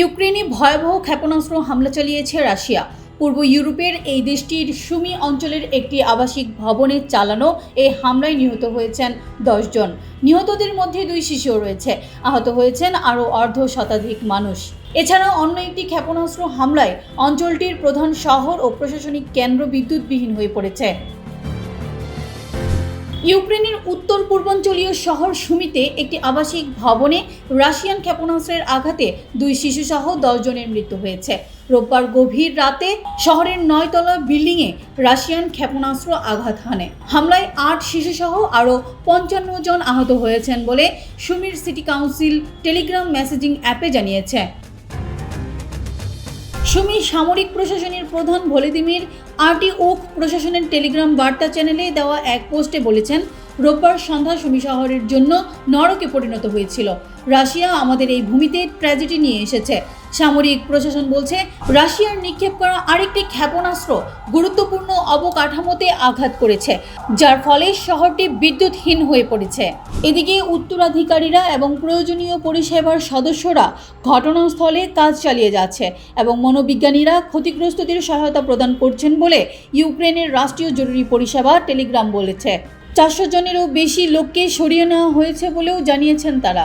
ইউক্রেনে ভয়াবহ ক্ষেপণাস্ত্র হামলা চালিয়েছে রাশিয়া। পূর্ব ইউরোপের এই দেশটির সুমি অঞ্চলের একটি আবাসিক ভবনে চালানো এই হামলায় নিহত হয়েছেন দশজন নিহতদের মধ্যে দুই শিশুও রয়েছে। আহত হয়েছেন আরও অর্ধ শতাধিক মানুষ। এছাড়া অন্য একটি ক্ষেপণাস্ত্র হামলায় অঞ্চলটির প্রধান শহর ও প্রশাসনিক কেন্দ্র বিদ্যুৎবিহীন হয়ে পড়েছে। ইউক্রেনের উত্তর পূর্বাঞ্চলীয় শহর সুমিতে একটি আবাসিক ভবনে রাশিয়ান ক্ষেপণাস্ত্রের আঘাতে দুই শিশুসহ জনের মৃত্যু হয়েছে। রোববার গভীর রাতে শহরের নয়তলা বিল্ডিংয়ে রাশিয়ান ক্ষেপণাস্ত্র আঘাত হানে। হামলায় আট শিশুসহ আরও পঞ্চান্ন জন আহত হয়েছেন বলে সুমির সিটি কাউন্সিল টেলিগ্রাম মেসেজিং অ্যাপে জানিয়েছে। সুমি সামরিক প্রশাসনের প্রধান ভলিদিমির আরটি ওক প্রশাসনের টেলিগ্রাম বার্তা চ্যানেলে দেওয়া এক পোস্টে বলেছেন, রোববার সন্ধ্যা সুমি শহরের জন্য নরকে পরিণত হয়েছিল। রাশিয়া আমাদের এই ভূমিতে ট্র্যাজেডি নিয়ে এসেছে। সামরিক প্রশাসন বলছে, রাশিয়ার নিক্ষেপ করা আরেকটি ক্ষেপণাস্ত্র গুরুত্বপূর্ণ অবকাঠামোতে আঘাত করেছে, যার ফলে শহরটি বিদ্যুৎহীন হয়ে পড়েছে। এদিকে উত্তরাধিকারীরা এবং প্রয়োজনীয় পরিষেবার সদস্যরা ঘটনাস্থলে কাজ চালিয়ে যাচ্ছে এবং মনোবিজ্ঞানীরা ক্ষতিগ্রস্তদের সহায়তা প্রদান করছেন বলে ইউক্রেনের রাষ্ট্রীয় জরুরি পরিষেবা টেলিগ্রাম বলেছে। চারশো জনেরও বেশি লোককে সরিয়ে নেওয়া হয়েছে বলেও জানিয়েছেন তারা।